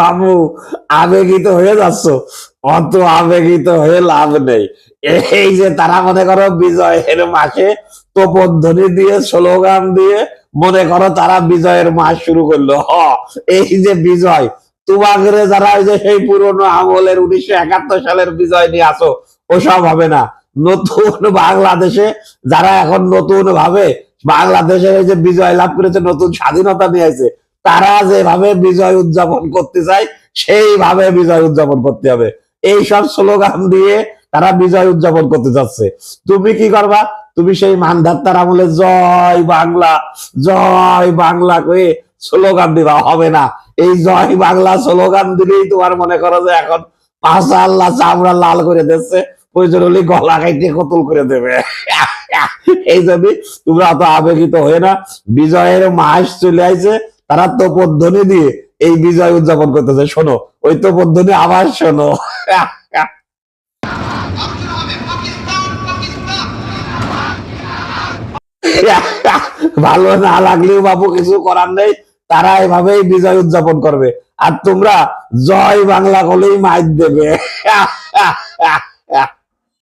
বাবু, আবেগিত হয়ে যাচ্ছ। অত আবেগিত হয়ে লাভ নেই। এই যে তারা মনে করো বিজয়ের মাসে তোপধ্বনি দিয়ে, স্লোগান দিয়ে, মনে করো তারা বিজয়ের মাস শুরু করল। হ, এই যে বিজয় তোমাদের যারা ওই যে সেই পুরনো আমলের উনিশশো একাত্তর সালের বিজয় নিয়ে আসো, ওসব হবে না। নতুন বাংলাদেশে যারা এখন নতুন ভাবে বাংলাদেশের এই যে বিজয় লাভ করেছে, নতুন স্বাধীনতা নিয়ে নিয়েছে তারা যেভাবে বিজয় উদযাপন করতে চায়, সেইভাবে বিজয় উদযাপন করতে হবে। এই সব স্লোগান দিয়ে তারা বিজয় উদযাপন করতে যাচ্ছে। তুমি কি করবা? তুমি সেই মানধাত্তার আমলে জয় বাংলা জয় বাংলা কয়ে স্লোগান দিবা। হবে না। এই জয় বাংলা স্লোগান দিলেই তোমার মনে করো যে এখন পাঁচা আল্লাহ চামড়া লাল করে দিচ্ছে প্রয়োজন হলে গলা কাইটে কতল করে দেবে। এই জন্য তোমরা অত আবেগিত হয়ে না। বিজয়ের মাস চলে আইছে। তারা তোপধ্বনি দিয়ে এই বিজয় উদযাপন করতেছে। শোনো, ওই তোপধ্বনি আবার শোনো। ভালো না লাগলেও বাবু, কিছু করার নেই। তারা এভাবেই বিজয় উদযাপন করবে। আর তোমরা জয় বাংলা বলেই মাইক দেবে।